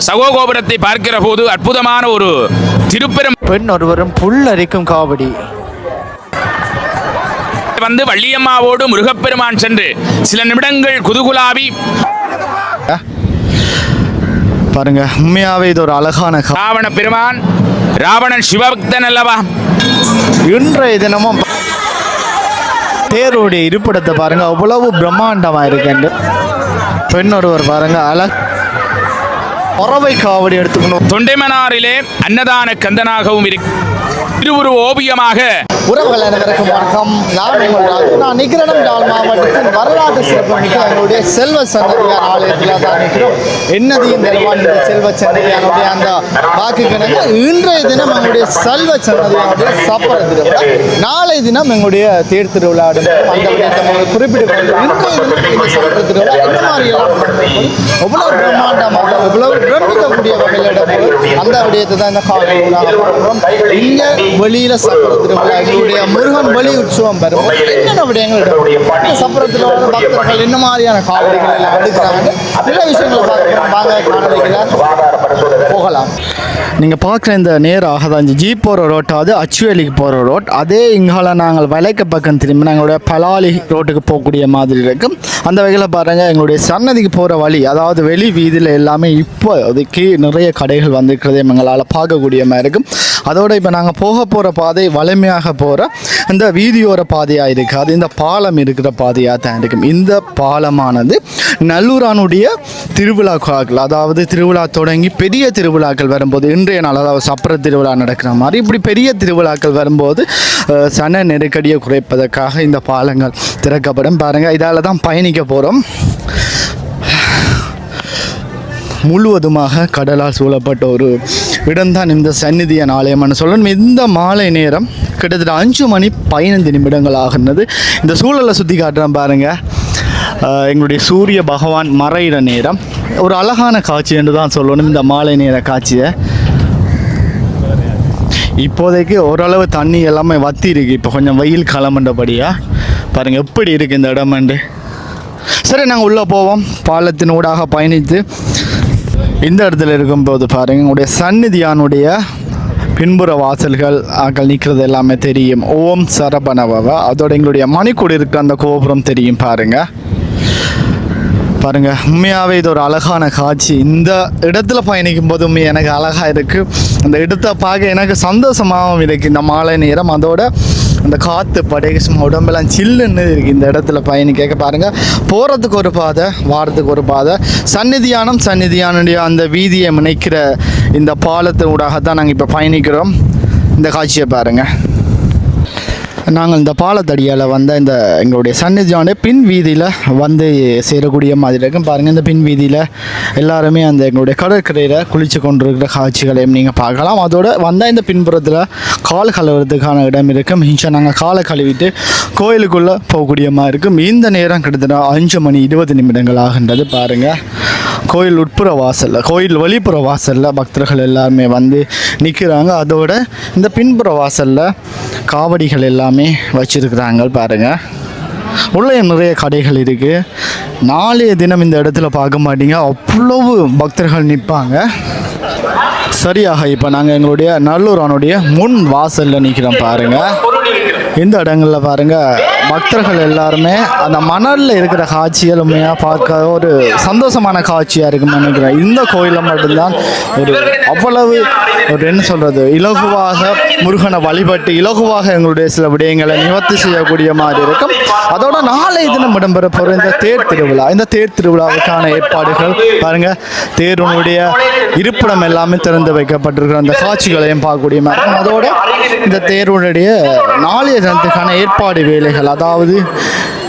சகோகோபுரத்தை பார்க்கிற போது அற்புதமான ஒரு திருப்பெரும் பெண் ஒருவரும் புல்லரிக்கும் காவடி. வந்து வள்ளியம்மாவோடு முருகப்பெருமான் சென்று சில நிமிடங்கள் குதுகுலாவி பாருங்க உண்மையாவே இது ஒரு அழகான ராவண பெருமான் ராவணன் சிவபக்தன் அல்லவா? இன்றைய தினமும் தேருடைய இருப்பிடத்தை பாருங்க அவ்வளவு பிரம்மாண்டமா இருக்குண்டு பெண் ஒருவர் பாருங்க அழ பறவை காவடி எடுத்துக்கணும். தொண்டைமனாரிலே அன்னதான கந்தனாகவும் இருக்கு திருவுரு ஓவியமாக உறவுகள் அனைவருக்கும் வணக்கம். நான் உங்கள் ராஜு. நான் நிற்கிற டால் மாவட்டத்தின் வரலாற்று சிறப்புமிக்க எங்களுடைய செல்வ சன்னதியார் ஆலயத்தில் தான் நிற்கிறோம். என்னதையும் தருவான் இந்த செல்வ சன்னதியானுடைய அந்த வாக்கு கணக்கு இன்றைய தினம் எங்களுடைய செல்வ சன்னதியானுடைய சப்பர திருவிழா. நாளை தினம் எங்களுடைய தேர் திருவிழா அந்த விடயத்தை குறிப்பிட்டு இன்றைய தினம் இந்த சப்பர திருவிழா என்ன மாதிரி எவ்வளவு பிரம்மாண்டமாக எவ்வளவு பிரமிக்கக்கூடிய வகையில் அந்த விடயத்தை தான் இந்த காலையில் இங்கே வெளியில் சப்பர திருவிழா எங்களுடைய முருகன் பலி உற்சவம் வரும் என்னென்ன விடயங்கள் சப்பரத்தில் வர பக்தர்கள் என்ன மாதிரியான காவடிகள் எல்லாம் எடுக்கிறாங்க? நிறைய விஷயங்களை பார்க்கிறோம் வாங்க காணொலிகளை போகலாம். நீங்கள் பார்க்குற இந்த நேராக தான் இந்த ஜீப் போகிற ரோட் அது அச்சுவேலிக்கு போகிற ரோட். அதே இங்கால நாங்கள் வலைக்க பக்கம் திரும்பி நாங்களுடைய பலாலி ரோட்டுக்கு போகக்கூடிய மாதிரி இருக்கும். அந்த வகையில் பாருங்கள் எங்களுடைய சன்னதிக்கு போகிற வழி அதாவது வெளி வீதியில் எல்லாமே இப்போதைக்கு நிறைய கடைகள் வந்திருக்கிறதே எங்களால் பார்க்கக்கூடிய மாதிரி இருக்கும். அதோட இப்போ நாங்கள் போக போகிற பாதை வலிமையாக போகிற இந்த வீதியோர பாதையாக இருக்குது. அது இந்த பாலம் இருக்கிற பாதையாக தான் இருக்கும். இந்த பாலமானது நல்லூரானுடைய திருவிழாக்கள் அதாவது திருவிழா தொடங்கி பெரிய திருவிழாக்கள் வரும்போது இன்றைய நாள் அதாவது சப்பர திருவிழா நடக்கிற மாதிரி இப்படி பெரிய திருவிழாக்கள் வரும்போது சன நெருக்கடியை குறைப்பதற்காக இந்த பாலங்கள் திறக்கப்படும். பாருங்கள் இதால் தான் பயணிக்க போகிறோம் முழுவதுமாக கடலால் சூழப்பட்ட ஒரு இடம்தான் இந்த சந்நிதியன் ஆலயம்னு சொல்லணும். இந்த மாலை நேரம் கிட்டத்தட்ட அஞ்சு மணி பதினைந்து நிமிடங்கள் ஆகுனது இந்த சூழலை சுற்றி காட்டுறேன் பாருங்கள் எங்களுடைய சூரிய பகவான் மறையிற நேரம். ஒரு அழகான காட்சி என்று தான் சொல்லணும். இந்த மாலை நேர காட்சியை. இப்போதைக்கு ஓரளவு தண்ணி எல்லாமே வத்தி இருக்கு. இப்போ கொஞ்சம் வெயில் காலம்ன்றபடியாக பாருங்கள் எப்படி இருக்குது இந்த இடமண்டு சரி நாங்கள் உள்ளே போவோம். பாலத்தின் ஊடாக பயணித்து இந்த இடத்துல இருக்கும்போது பாருங்க உங்களுடைய சந்நிதியானுடைய பின்புற வாசல்கள் ஆக்கள் நிற்கிறது எல்லாமே தெரியும். ஓம் சரபணவ அதோட எங்களுடைய மணிக்கூடு இருக்கிற அந்த கோபுரம் தெரியும் பாருங்கள் பாருங்க. உண்மையாகவே இது ஒரு அழகான காட்சி. இந்த இடத்துல பயணிக்கும் போது உண்மை எனக்கு அழகாக இருக்குது அந்த இடத்தை பார்க்க எனக்கு சந்தோஷமாகவும் இருக்குது இந்த மாலை நேரம் அதோட அந்த காற்று படைக்கு சும்மா உடம்பெல்லாம் சில்லுன்னு இருக்குது இந்த இடத்துல பயணிக்க பாருங்க. போகிறதுக்கு ஒரு பாதை வாரத்துக்கு ஒரு பாதை. சந்நிதியானம் சந்நிதியானுடைய அந்த வீதியை முனைக்கிற இந்த பாலத்தின் ஊடாக தான் நாங்கள் இப்போ பயணிக்கிறோம். இந்த காட்சியை பாருங்கள் நாங்கள் இந்த பாலத்தடியால் வந்த இந்த எங்களுடைய சந்நிதியான பின் வீதியில் வந்து சேரக்கூடிய மாதிரி இருக்கும் பாருங்கள் இந்த பின் வீதியில் எல்லாருமே அந்த எங்களுடைய கடற்கரையில் குளித்து கொண்டிருக்கிற காட்சிகளையும் நீங்கள் பார்க்கலாம். அதோடு வந்தால் இந்த பின்புறத்தில் கால் கழுவுறதுக்கான இடம் இருக்கும். இன்ஷா நாங்கள் காலை கழுவிட்டு கோயிலுக்குள்ளே போகக்கூடிய மாதிரி இருக்கும். இந்த நேரம் கிட்டத்தட்ட அஞ்சு மணி இருபது நிமிடங்கள் ஆகின்றது. பாருங்கள் கோயில் உட்புற வாசலில் கோயில் வெளிப்புற வாசலில் பக்தர்கள் எல்லாருமே வந்து நிற்கிறாங்க அதோட இந்த பின்புற வாசலில் காவடிகள் எல்லாமே வச்சிருக்கிறாங்க பாருங்கள் உள்ளே நிறைய கடைகள் இருக்குது நாளைய தினம் இந்த இடத்துல பார்க்க மாட்டீங்க. அவ்வளவு பக்தர்கள் நிற்பாங்க. சரியாக இப்போ நாங்கள் எங்களுடைய நல்லூரானுடைய முன் வாசலில் நிற்கிறோம் பாருங்கள் இந்த இடங்களில் பாருங்கள் பக்தர்கள் எல்லாருமே அந்த மணலில் இருக்கிற காட்சிகள் உண்மையாக பார்க்க ஒரு சந்தோஷமான காட்சியாக இருக்குன்னு நினைக்கிறேன். இந்த கோயிலில் மட்டும்தான் ஒரு அவ்வளவு ஒரு என்ன சொல்கிறது இலகுவாக முருகனை வழிபட்டு இலகுவாக எங்களுடைய சில விடயங்களை நிவர்த்தி செய்யக்கூடிய மாதிரி இருக்கும். அதோட நாளை தினம் இடம்பெற போகிற இந்த தேர் திருவிழா. இந்த தேர் திருவிழாவுக்கான ஏற்பாடுகள் பாருங்கள் தேருனுடைய இருப்பிடம் எல்லாமே திறந்து வைக்கப்பட்டிருக்கிற அந்த காட்சிகளையும் பார்க்கக்கூடிய மாதிரி அதோட இந்த தேருடைய நாளைய தினத்துக்கான ஏற்பாடு வேலைகள் அதாவது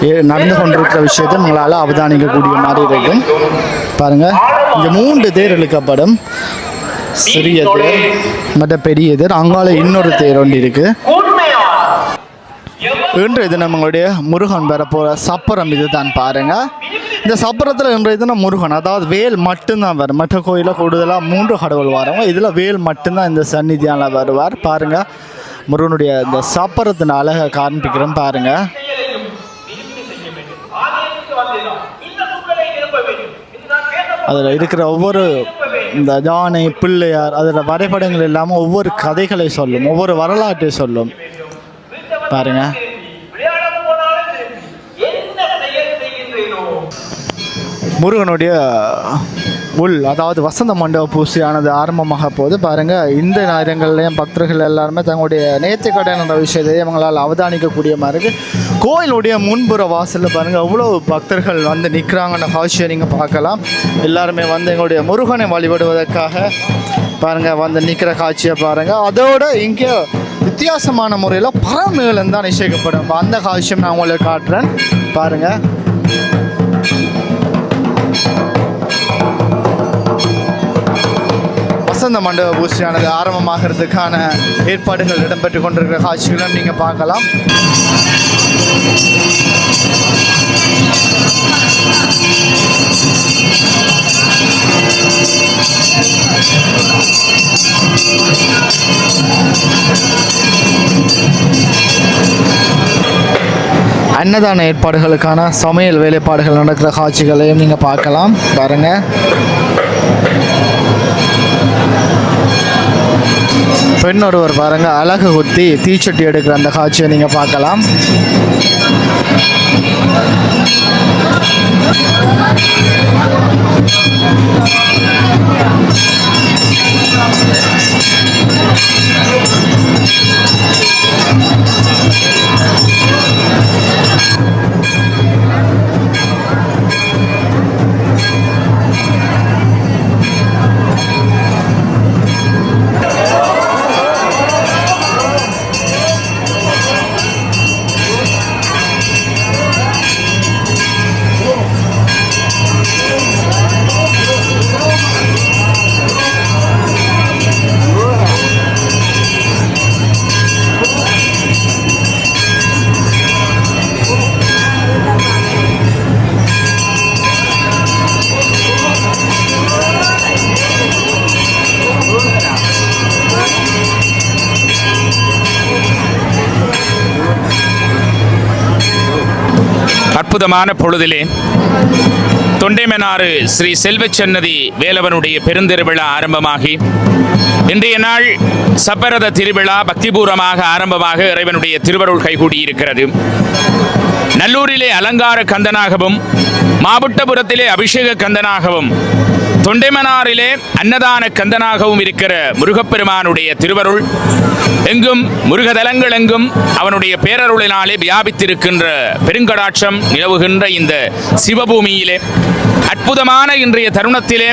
ஏ- நடந்து கொண்டிருக்கிற விஷயத்தை உங்களால் அவதானிக்கக்கூடிய மாதிரி இருக்கும். பாருங்க இந்த மூன்று தேர் இழுக்கப்படும். சிறிய தேர் மற்ற பெரிய தேர். அங்கால இன்னொரு தேர் ஒன்று இருக்கு. இன்றைய தினம் நம்மளுடைய முருகன் வரப்போகிற சப்பரம் இதுதான் பாருங்க. இந்த சப்பரத்தில் இன்றைய தினம் முருகன் அதாவது வேல் மட்டும்தான் வரும். மற்ற கோயிலில் கூடுதலாக மூன்று கடவுள் வரவங்க. இதில் வேல் மட்டும்தான் இந்த சந்நிதியால் வருவார். பாருங்க முருகனுடைய இந்த சப்பரத்தின் அழகை காண்பிக்கிறேன் பாருங்க. அதில் இருக்கிற ஒவ்வொரு இந்த யானை பிள்ளையார் அதில் வரைபடங்கள் இல்லாமல் ஒவ்வொரு கதைகளை சொல்லும் ஒவ்வொரு வரலாற்றை சொல்லும். பாருங்கள் முருகனுடைய உள் அதாவது வசந்த மண்டப பூசையானது ஆரம்பமாக போது பாருங்கள் இந்த நேரங்கள்லையும் பக்தர்கள் எல்லாருமே தங்களுடைய நேர்த்தி கடன் என்ற விஷயத்தை அவங்களால் அவதானிக்கக்கூடிய மாதிரி இருக்குது கோயிலுடைய முன்புற வாசலில் பாருங்கள் அவ்வளோ பக்தர்கள் வந்து நிற்கிறாங்கன்ற காட்சியை நீங்கள் பார்க்கலாம். எல்லாருமே வந்து எங்களுடைய முருகனை வழிபடுவதற்காக பாருங்கள் வந்து நிற்கிற காட்சியை பாருங்கள் அதோட இங்கே வித்தியாசமான முறையில் பரமேலன் தான் நிச்சயிக்கப்படும் அந்த காட்சியும் நான் உங்களுக்கு காட்டுறேன். பாருங்கள் இந்த மண்டப பூஜையானது ஆரம்பமாகிறதுக்கான ஏற்பாடுகள் இடம்பெற்று கொண்டிருக்கிற காட்சிகளும் நீங்கள் பார்க்கலாம். அன்னதான ஏற்பாடுகளுக்கான சமையல் வேலைப்பாடுகள் நடக்கிற காட்சிகளையும் நீங்கள் பார்க்கலாம். பாருங்கள் பெண் ஒருவர் பாருங்க அழகு குத்தி தீச்சட்டி எடுக்கிற அந்த காட்சியை நீங்க பார்க்கலாம். அற்புதமான பொழுதிலே தொண்டைமனாறு ஸ்ரீ செல்வச்சன்னதி வேலவனுடைய பெருந்திருவிழா ஆரம்பமாகி இன்றைய நாள் சப்பரத திருவிழா பக்திபூர்வமாக ஆரம்பமாக இறைவனுடைய திருவருள் கைகூடியிருக்கிறது நல்லூரிலே அலங்கார கந்தனாகவும் மாவட்டபுரத்திலே அபிஷேக கந்தனாகவும் தொண்டைமனாரிலே அன்னதான கந்தனாகவும் இருக்கிற முருகப்பெருமானுடைய திருவருள் எங்கும் முருகதலங்கள் எங்கும் அவனுடைய பேரருளினாலே வியாபித்திருக்கின்ற பெருங்கடாட்சம் நிலவுகின்ற இந்த சிவபூமியிலே அற்புதமான இன்றைய தருணத்திலே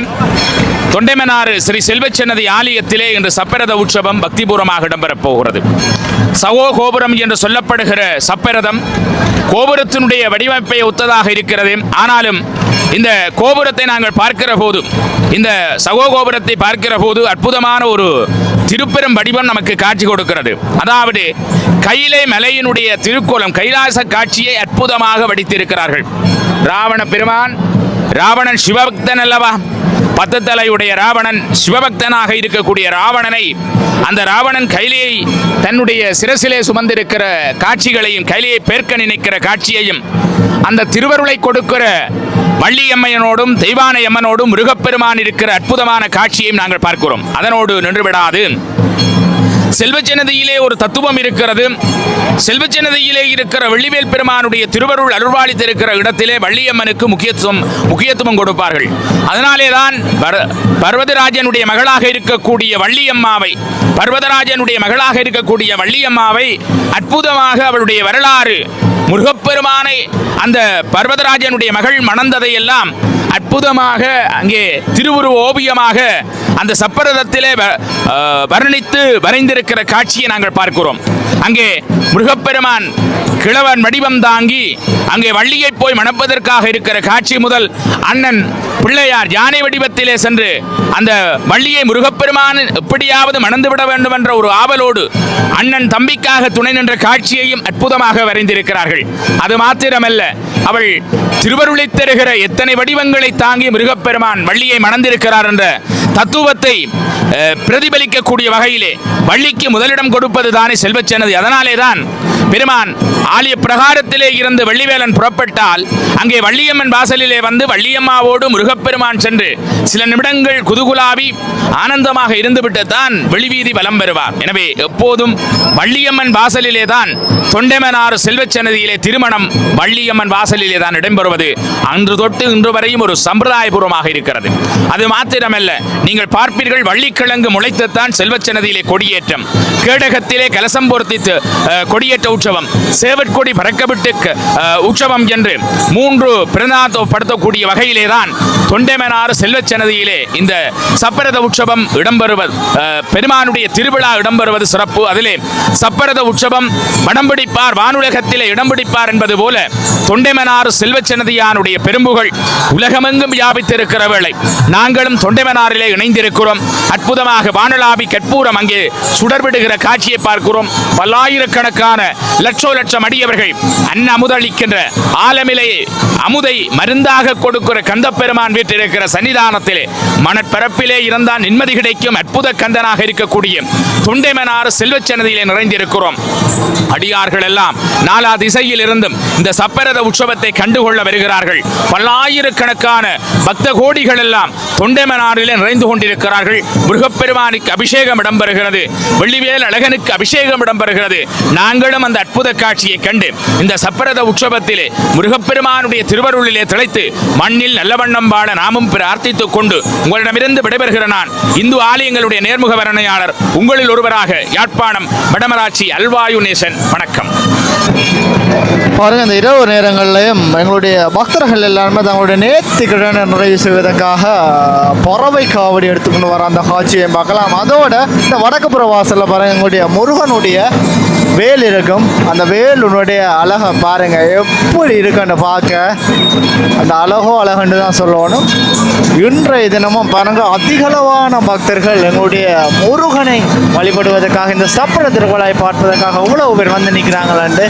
தொண்டைமனாறு ஸ்ரீ செல்வச்சன்னதி ஆலயத்திலே இன்று சப்பரத உற்சவம் பக்திபூர்வமாக இடம்பெறப் போகிறது சகோ கோபுரம் என்று சொல்லப்படுகிற சப்பரதம் கோபுரத்தினுடைய வடிவமைப்பை ஒத்ததாக இருக்கிறது. ஆனாலும் இந்த கோபுரத்தை நாங்கள் பார்க்கிற போது இந்த சகோ கோபுரத்தை பார்க்கிற போது அற்புதமான ஒரு திருப்பெரும் வடிவம் நமக்கு காட்சி கொடுக்கிறது. அதாவது கையிலை மலையினுடைய திருக்கோலம் கைலாச காட்சியை அற்புதமாக வடித்திருக்கிறார்கள். ராவண பெருமான் ராவணன் சிவபக்தன் அல்லவா? பத்து தலையுடைய ராவணன் சிவபக்தனாக இருக்கக்கூடிய ராவணனை அந்த ராவணன் கைலியை தன்னுடைய சிரசிலே சுமந்திருக்கிற காட்சிகளையும் கைலியை பேர்க்க நினைக்கிற காட்சியையும் அந்த திருவருளை கொடுக்கிற வள்ளியம்மையனோடும் தெய்வானையம்மனோடும் மிருகப்பெருமான் இருக்கிற அற்புதமான காட்சியையும் நாங்கள் பார்க்கிறோம். அதனோடு நின்றுவிடாது. செல்வச்சனதியிலே ஒரு தத்துவம் இருக்கிறது. செல்வச்சனதியிலே இருக்கிற வெள்ளிவேல் பெருமானுடைய திருவருள் அருள்வாளித்திருக்கிற இடத்திலே வள்ளியம்மனுக்கு முக்கியத்துவம் முக்கியத்துவம் கொடுப்பார்கள். அதனாலே தான் பர்வதராஜனுடைய மகளாக இருக்கக்கூடிய வள்ளியம்மாவை பர்வதராஜனுடைய மகளாக இருக்கக்கூடிய வள்ளியம்மாவை அற்புதமாக அவளுடைய வரலாறு முருகப்பெருமானை அந்த பர்வதராஜனுடைய மகள் மணந்ததை எல்லாம் அற்புதமாக அங்கே திருவுருவ ஓவியமாக அந்த சப்பரதத்திலே வ- வர்ணித்து வரைந்திருக்கிற காட்சியை நாங்கள் பார்க்கிறோம். அங்கே முருகப்பெருமான் கிழவன் வடிவம் தாங்கி அங்கே வள்ளியை போய் மணப்பதற்காக இருக்கிற காட்சி முதல் அண்ணன் பிள்ளையார் யானை வடிவத்திலே சென்று அந்த வள்ளியை முருகப்பெருமான் எப்படியாவது மணந்து விட வேண்டும் என்ற ஒரு ஆவலோடு அண்ணன் தம்பிக்காக துணை நின்ற காட்சியையும் அற்புதமாக வரைந்திருக்கிறார்கள். அது மாத்திரமல்ல அவள் திருவருளை தருகிற எத்தனை வடிவங்களை தாங்கி முருகப்பெருமான் வள்ளியை மணந்திருக்கிறார் என்ற தத்துவத்தை பிரதிபலிக்கக்கூடிய வகையிலே வள்ளிக்கு முதலிடம் கொடுப்பது தானே செல்வச்சன்னதி அதனாலே தான் பெருமான் ஆலய பிரகாரத்திலே இருந்து வள்ளிவேலன் புறப்பட்டால் அங்கே வள்ளியம்மன் வாசலிலே வந்து வள்ளியம்மாவோடு முருகப்பெருமான் சென்று சில நிமிடங்கள் குதுகுலாவி ஆனந்தமாக இருந்துவிட்டு தான் வெளிவீதி வலம் பெறுவார் எனவே எப்போதும் வள்ளியம்மன் வாசலிலே தான் தொண்டைமனாறு செல்வச்சன்னதியிலே திருமணம் வள்ளியம்மன் வாசலிலே தான் இடம்பெறுவது. அன்று தொட்டு இன்று வரையும் ஒரு சம்பிரதாயபூர்வமாக இருக்கிறது. அது மாத்திரமல்ல நீங்கள் பார்ப்பீர்கள் வள்ளிக்கிழங்கு முளைத்துத்தான் செல்வச்சன்னதியிலே கொடியேற்றம். கேடகத்திலே கலசம் பொருத்தி கொடியேற்ற உற்சவம் சேவற்கொடி பறக்கவிட்டு உற்சவம் என்று மூன்று பிரதானப்படுத்தக்கூடிய வகையிலே தான் தொண்டைமனாறு செல்வச்சன்னதியிலே இந்த சப்பரத உற்சவம் இடம்பெறுவது பெருமானுடைய திருவிழா இடம்பெறுவது சிறப்பு. அதிலே சப்பரத உற்சவம் வடம்பிடிப்பார் வானுலகத்திலே இடம்பிடிப்பார் என்பது போல தொண்டைமனாறு செல்வச்சன்னதியானுடைய பெரும்புகள் உலகமெங்கும் வியாபித்திருக்கிற வேளை. நாங்களும் தொண்டைமனாரிலே இணைந்திருக்கிறோம். அற்புதமாக வானலாவி கற்பூரம் அங்கே சுடர்விடுகிற காட்சியை பார்க்கிறோம். பல்லாயிரக்கணக்கான லட்சோ லட்சம் அடியவர்கள் அன்ன அமுதளிக்கின்ற ஆலமிலேயே அமுதை மருந்தாக கொடுக்கிற கந்தப்பெருமான் வீட்டிருக்கிற சன்னிதானத்திலே மணற்பரப்பிலே இருந்தால் நிம்மதி கிடைக்கும் அற்புத கந்தனாக இருக்கக்கூடிய தொண்டைமனாறு செல்வச்சன்னதியிலே நிறைந்திருக்கிறோம். அடியார்கள் எல்லாம் நாலா திசையில் இருந்தும் இந்த சப்பரத உற்சவத்தை கண்டுகொள்ள வருகிறார்கள். பல்லாயிரக்கணக்கான பக்த கோடிகள் எல்லாம் தொண்டைமனாரிலே நிறைந்து கொண்டிருக்கிறார்கள். முருகப்பெருமானுக்கு அபிஷேகம் இடம்பெறுகிறது. வெள்ளிவேல் அழகனுக்கு அபிஷேகம் இடம்பெறுகிறது. நாங்களும் அந்த அற்புத காட்சியை கண்டு இந்த சப்பரத உற்சவத்திலே முருகப்பெருமானுடைய திருவருளிலே திளைத்து மண்ணில் நல்ல வண்ணம் வாழ நாமும் பிரார்த்தித்துக் கொண்டு உங்களிடமிருந்து விடைபெறுகிற நான் இந்து ஆலயங்களுடைய நேர்முக வர்ணனையாளர் உங்களில் ஒருவராக யாழ்ப்பாணம் வடமராட்சி அல்வாயு நேசன் வணக்கம். பாருங்க இந்த இரவு நேரங்கள்லையும் எங்களுடைய பக்தர்கள் எல்லாருமே தங்களுடைய நேர்த்தி கிழனை நிறைவு செய்வதற்காக பறவை காவடி எடுத்துக்கொண்டு வர அந்த காட்சியை பார்க்கலாம். அதோட இந்த வடக்கு புற வாசலில் பாருங்க எங்களுடைய முருகனுடைய வேல் இருக்கும். அந்த வேலுடைய அழகை பாருங்க. எப்படி இருக்குன்னு பார்க்க? அந்த அழகோ அழகுன்னு தான் சொல்லணும். இன்றைய தினமும் பாருங்க அதிகளவான பக்தர்கள் எங்களுடைய முருகனை வழிபடுவதற்காக இந்த சப்பர திருவிழாவை பார்ப்பதற்காக இவ்வளவு பேர் வந்து நிற்கிறாங்களாண்டு